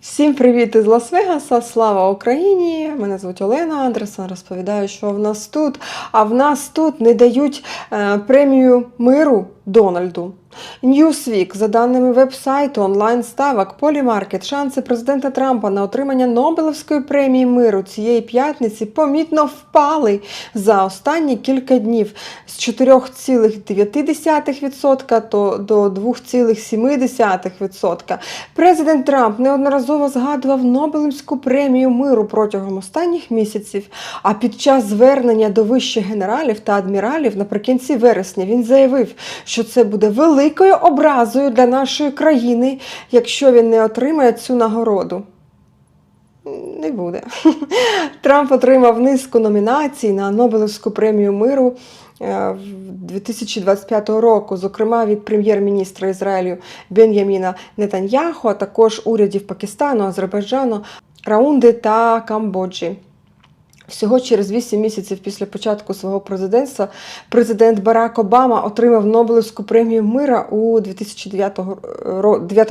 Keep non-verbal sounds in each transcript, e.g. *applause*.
Всім привіт із Лас-Вегаса! Слава Україні! Мене звуть Олена Андерсон. Розповідаю, що в нас тут. А в нас тут не дають е, премію миру Дональду. Newsweek, за даними веб-сайту онлайн ставок Polymarket, шанси президента Трампа на отримання Нобелевської премії миру цієї п'ятниці помітно впали за останні кілька днів з 4,9% до 2,7%. Президент Трамп неодноразово згадував Нобелівську премію миру протягом останніх місяців. А під час звернення до вищих генералів та адміралів наприкінці вересня він заявив, що це буде великою образою для нашої країни, якщо він не отримає цю нагороду. Не буде. *laughs* Трамп отримав низку номінацій на Нобелівську премію миру е, 2025 року, зокрема від прем'єр-міністра Ізраїлю Бен'яміна Нетаньяху, а також урядів Пакистану, Азербайджану, Раунди та Камбоджі. Всього через 8 місяців після початку свого президентства президент Барак Обама отримав Нобелівську премію мира у 2009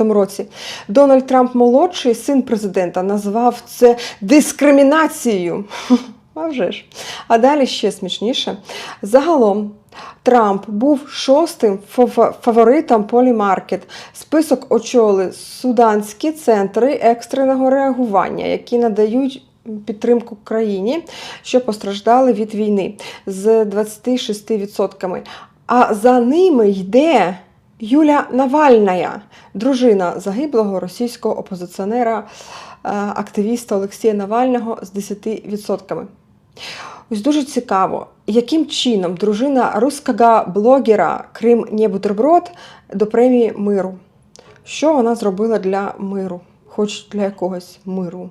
році. Дональд Трамп молодший, син президента, назвав це дискримінацією. *laughs* А вже ж. А далі ще смішніше. Загалом Трамп був шостим фаворитом Polymarket. Список очолили суданські центри екстреного реагування, які надають підтримку країні, що постраждали від війни з 26%. А за ними йде Юля Навальная, дружина загиблого російського опозиціонера, е, активіста Олексія Навального з 10%. Ось дуже цікаво, яким чином дружина руського блогера Крим не до премії миру. Що вона зробила для миру, хоч для якогось миру.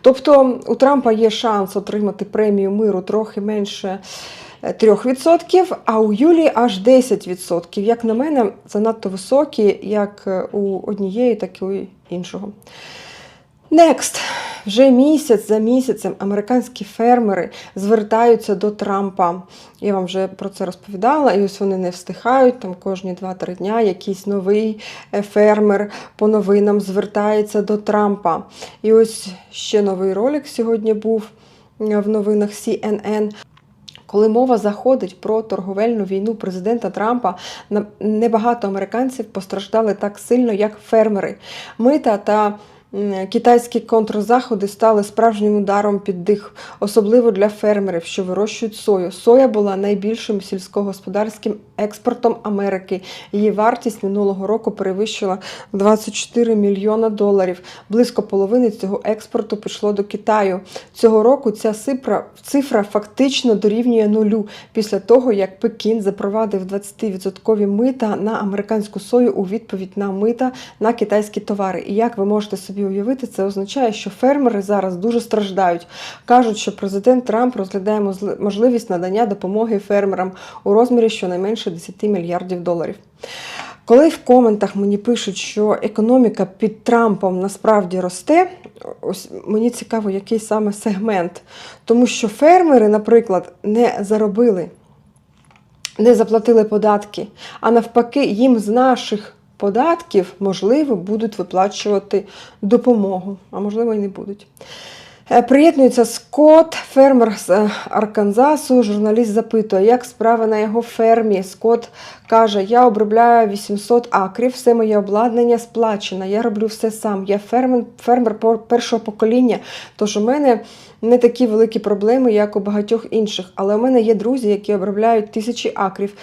Тобто у Трампа є шанс отримати премію миру трохи менше е, 3%, а у Юлії аж 10%. Як на мене, занадто високі, як е, у однієї, так і у іншого. Next. Вже місяць за місяцем американські фермери звертаються до Трампа. Я вам вже про це розповідала, і ось вони не встигають. Там кожні 2-3 дня якийсь новий е, фермер по новинам звертається до Трампа. І ось ще новий ролик сьогодні був е, в новинах CNN. Коли мова заходить про торговельну війну президента Трампа, небагато американців постраждали так сильно, як фермери. Мита та китайські контрзаходи стали справжнім ударом під дих, особливо для фермерів, що вирощують сою. Соя була найбільшим сільськогосподарським експортом Америки. Її вартість минулого року перевищила 24 мільйона доларів. Близько половини цього експорту пішло до Китаю. Цього року ця цифра, цифра фактично дорівнює нулю після того, як Пекін запровадив 20% мита на американську сою у відповідь на мита на китайські товари. І як ви можете собі уявити, це означає, що фермери зараз дуже страждають. Кажуть, що президент Трамп розглядає можливість надання допомоги фермерам у розмірі щонайменше 10 мільярдів доларів. Коли в коментах мені пишуть, що економіка під Трампом насправді росте, ось мені цікаво, який саме сегмент. Тому що фермери, наприклад, не заробили, не заплатили податки, а навпаки, їм з наших податків, можливо, будуть виплачувати допомогу, а можливо, і не будуть. Е, Приєднується Скотт, фермер з е, Арканзасу. Журналіст запитує, як справи на його фермі. Скотт каже: Я обробляю 800 акрів, все моє обладнання сплачено. Я роблю все сам. Я фермер, фермер першого покоління. Тож у мене не такі великі проблеми, як у багатьох інших. Але у мене є друзі, які обробляють тисячі акрів.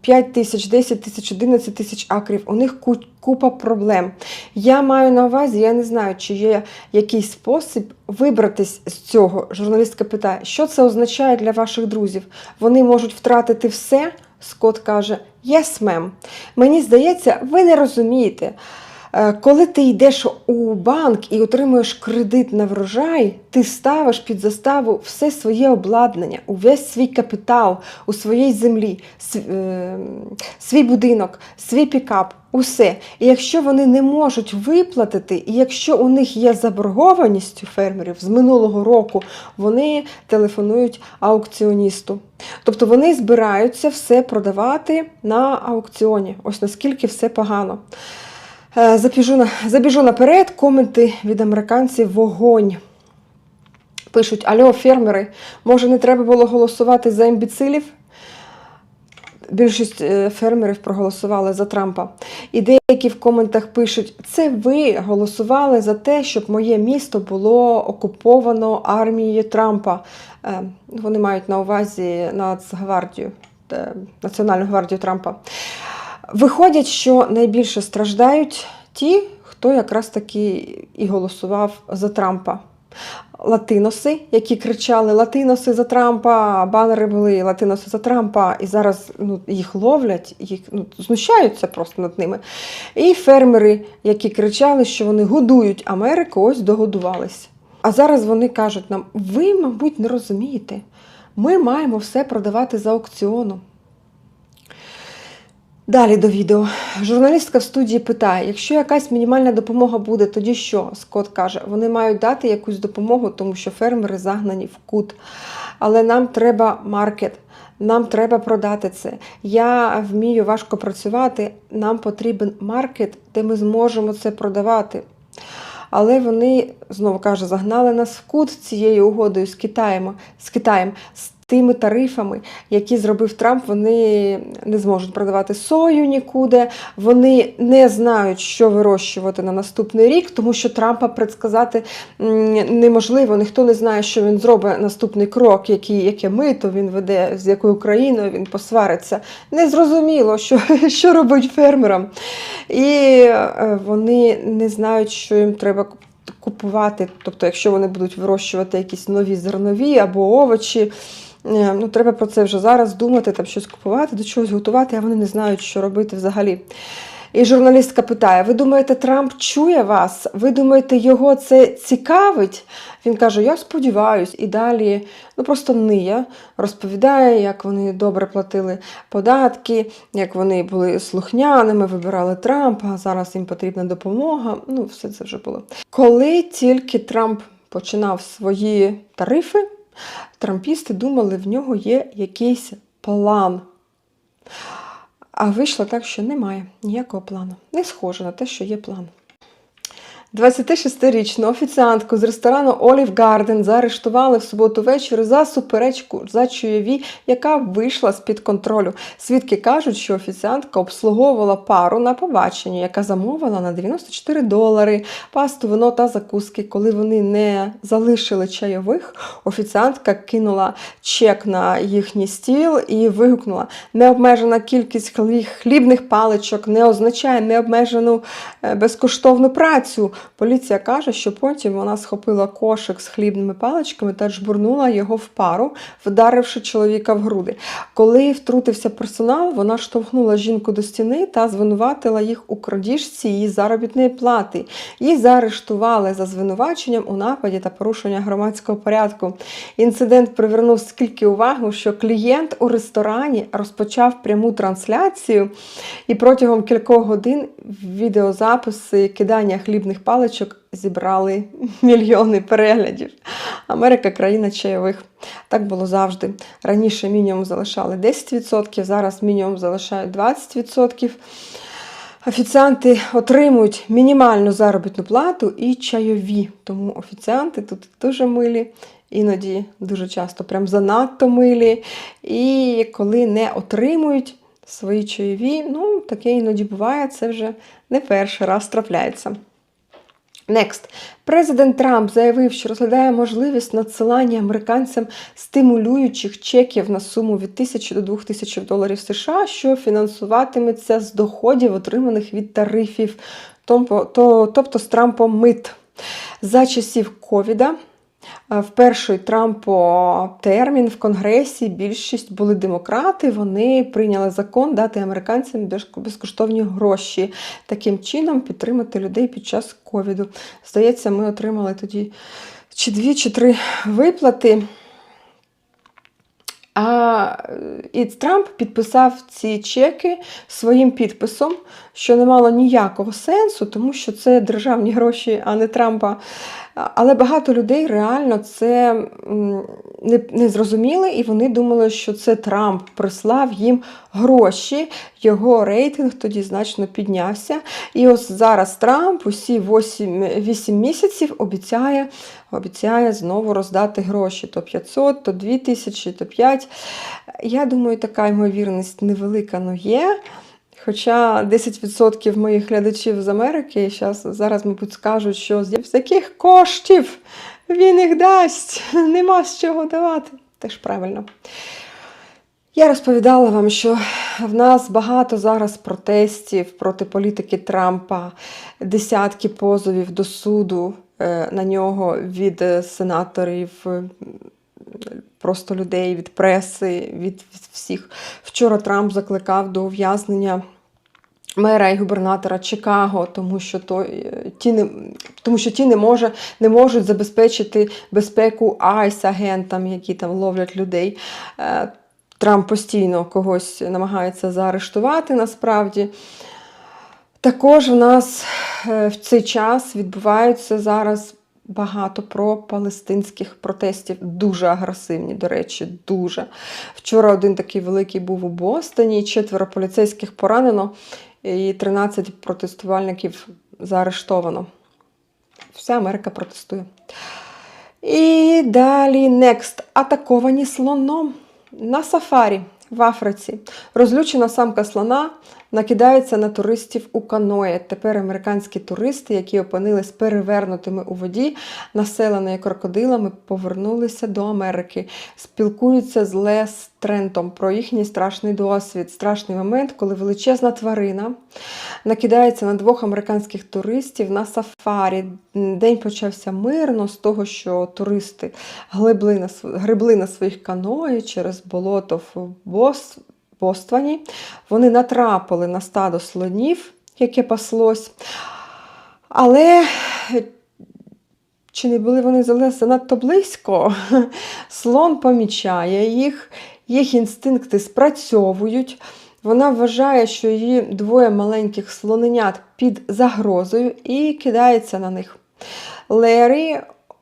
5 тисяч, 10 тисяч, 11 тисяч акрів. У них купа проблем. Я маю на увазі, я не знаю, чи є якийсь спосіб вибратись з цього. Журналістка питає, що це означає для ваших друзів? Вони можуть втратити все. Скот каже: Yes, мем. Мені здається, ви не розумієте. Е, Коли ти йдеш у банк і отримуєш кредит на врожай, ти ставиш під заставу все своє обладнання, увесь свій капітал у своїй землі, е, свій будинок, свій пікап, усе. І якщо вони не можуть виплатити, і якщо у них є заборгованість у фермерів з минулого року, вони телефонують аукціоністу. Тобто вони збираються все продавати на аукціоні. Ось наскільки все погано. Е, Забіжу, на, забіжу наперед, коменти від американців вогонь. Пишуть: Альо, фермери, може не треба було голосувати за імбіцилів? Більшість е, фермерів проголосували за Трампа. І деякі в коментах пишуть: це ви голосували за те, щоб моє місто було окуповано армією Трампа. Е, Вони мають на увазі Нацгвардію, Національну гвардію Трампа. Виходять, що найбільше страждають ті, хто якраз таки і голосував за Трампа. Латиноси, які кричали Латиноси за Трампа, банери були Латиноси за Трампа, і зараз ну, їх ловлять, їх ну, знущаються просто над ними. І фермери, які кричали, що вони годують Америку, ось догодувались. А зараз вони кажуть нам: ви, мабуть, не розумієте, ми маємо все продавати за аукціоном. Далі до відео. Журналістка в студії питає: якщо якась мінімальна допомога буде, тоді що? Скот каже, вони мають дати якусь допомогу, тому що фермери загнані в кут. Але нам треба маркет, нам треба продати це. Я вмію важко працювати, нам потрібен маркет, де ми зможемо це продавати. Але вони, знову каже, загнали нас в кут цією угодою з Китаєм, з Китаєм. Тими тарифами, які зробив Трамп, вони не зможуть продавати сою нікуди. Вони не знають, що вирощувати на наступний рік, тому що Трампа предсказати неможливо. Ніхто не знає, що він зробить наступний крок, який, яке мито він веде, з якою країною він посвариться. Незрозуміло, що, *laughs* що робить фермерам. І е, вони не знають, що їм треба купувати. Тобто, якщо вони будуть вирощувати якісь нові зернові або овочі. Е, Ну, треба про це вже зараз думати, там щось купувати, до чогось готувати, а вони не знають, що робити взагалі. І журналістка питає: ви думаєте, Трамп чує вас? Ви думаєте, його це цікавить? Він каже: Я сподіваюсь, і далі ну просто ниє, розповідає, як вони добре платили податки, як вони були слухняними, вибирали Трампа, зараз їм потрібна допомога. Ну, все це вже було. Коли тільки Трамп починав свої тарифи, трампісти думали, в нього є якийсь план. А вийшло так, що немає ніякого плану. Не схоже на те, що є план. 26-річну офіціантку з ресторану Olive Garden заарештували в суботу ввечері за суперечку за чуєві, яка вийшла з-під контролю. Свідки кажуть, що офіціантка обслуговувала пару на побаченні, яка замовила на 94 долари пасту, вино та закуски. Коли вони не залишили чайових, офіціантка кинула чек на їхній стіл і вигукнула: необмежена кількість хлі- хлібних паличок не означає необмежену е, безкоштовну працю. Поліція каже, що потім вона схопила кошик з хлібними паличками та жбурнула його в пару, вдаривши чоловіка в груди. Коли втрутився персонал, вона штовхнула жінку до стіни та звинуватила їх у крадіжці її заробітної плати. Її заарештували за звинуваченням у нападі та порушення громадського порядку. Інцидент привернув скільки увагу, що клієнт у ресторані розпочав пряму трансляцію, і протягом кількох годин відеозаписи кидання хлібних паличок зібрали *laughs* мільйони переглядів. Америка країна чайових. Так було завжди. Раніше мінімум залишали 10%, зараз мінімум залишають 20%. Офіціанти отримують мінімальну заробітну плату і чайові. Тому офіціанти тут дуже милі, іноді дуже часто прям занадто милі. І коли не отримують свої чайові, ну таке іноді буває, це вже не перший раз трапляється. Next. Президент Трамп заявив, що розглядає можливість надсилання американцям стимулюючих чеків на суму від 1000 до 2000 доларів США, що фінансуватиметься з доходів, отриманих від тарифів, тобто, з Трампом мит. За часів ковіда в перший Трампо термін в Конгресі більшість були демократи. Вони прийняли закон дати американцям безкоштовні гроші. Таким чином підтримати людей під час ковіду. Здається, ми отримали тоді чи дві, чи три виплати. А е, і Трамп підписав ці чеки своїм підписом, що не мало ніякого сенсу, тому що це державні гроші, а не Трампа. Але багато людей реально це не, не зрозуміли, і вони думали, що це Трамп прислав їм гроші. Його рейтинг тоді значно піднявся. І ось зараз Трамп усі 8, 8 місяців обіцяє, обіцяє знову роздати гроші: то 500, то 2 тисячі, то 5. Я думаю, така ймовірність невелика, але є. Хоча 10% моїх глядачів з Америки щас, зараз, мабуть, скажуть, що з яких коштів він їх дасть, *laughs* нема з чого давати. Теж правильно. Я розповідала вам, що в нас багато зараз протестів проти політики Трампа, десятки позовів до суду е, на нього від е, сенаторів, е, просто людей, від преси, від всіх. Вчора Трамп закликав до ув'язнення мера і губернатора Чикаго, тому що то, е, ті не, тому що ті не, може, не можуть забезпечити безпеку айс-агентам, які там ловлять людей. Е, Трамп постійно когось намагається заарештувати насправді. Також в нас е, в цей час відбуваються зараз багато пропалестинських протестів, дуже агресивні, до речі, дуже. Вчора один такий великий був у Бостоні, четверо поліцейських поранено і 13 протестувальників заарештовано. Вся Америка протестує. І далі next. Атаковані слоном на сафарі в Африці. Розлючена самка слона накидається на туристів у каное. Тепер американські туристи, які опинились перевернутими у воді, населеної крокодилами, повернулися до Америки. Спілкуються з Лес Трентом про їхній страшний досвід, страшний момент, коли величезна тварина накидається на двох американських туристів на сафарі. День почався мирно з того, що туристи гребли на своїх каної через болото в Бос, Боствані. Вони натрапили на стадо слонів, яке паслось. Але чи не були вони занадто близько? *laughs* Слон помічає їх, їх інстинкти спрацьовують. Вона вважає, що її двоє маленьких слоненят під загрозою і кидається на них. Лері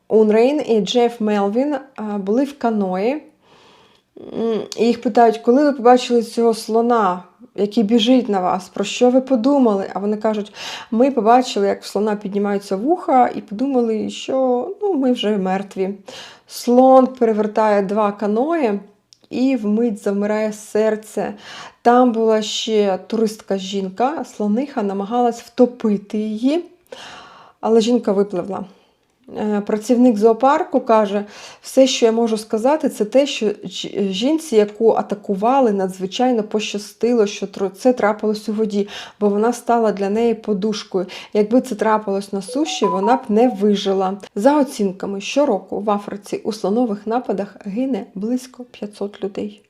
Унрейн і Джеф Мелвін були в каної. Їх питають, коли ви побачили цього слона, який біжить на вас, про що ви подумали? А вони кажуть, ми побачили, як в слона піднімаються вуха, і подумали, що ну, ми вже мертві. Слон перевертає два каної і вмить замирає серце. Там була ще туристка жінка, слониха намагалась втопити її, але жінка випливла. Е, Працівник зоопарку каже, все, що я можу сказати, це те, що жінці, яку атакували, надзвичайно пощастило, що це трапилось у воді, бо вона стала для неї подушкою. Якби це трапилось на суші, вона б не вижила. За оцінками, щороку в Африці у слонових нападах гине близько 500 людей.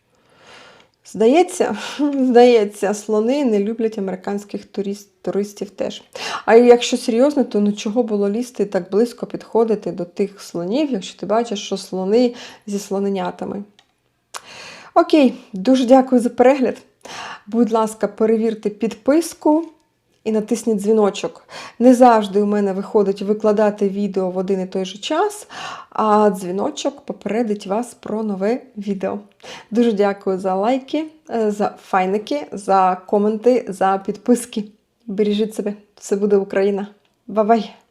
Здається, *laughs* здається, слони не люблять американських турист, туристів теж. А якщо серйозно, то ну чого було лізти так близько підходити до тих слонів, якщо ти бачиш, що слони зі слоненятами. Окей, дуже дякую за перегляд. Будь ласка, перевірте підписку і натисніть дзвіночок. Не завжди у мене виходить викладати відео в один і той же час, а дзвіночок попередить вас про нове відео. Дуже дякую за лайки, е, за файники, за коменти, за підписки. Бережіть себе, все буде Україна. Бай-бай!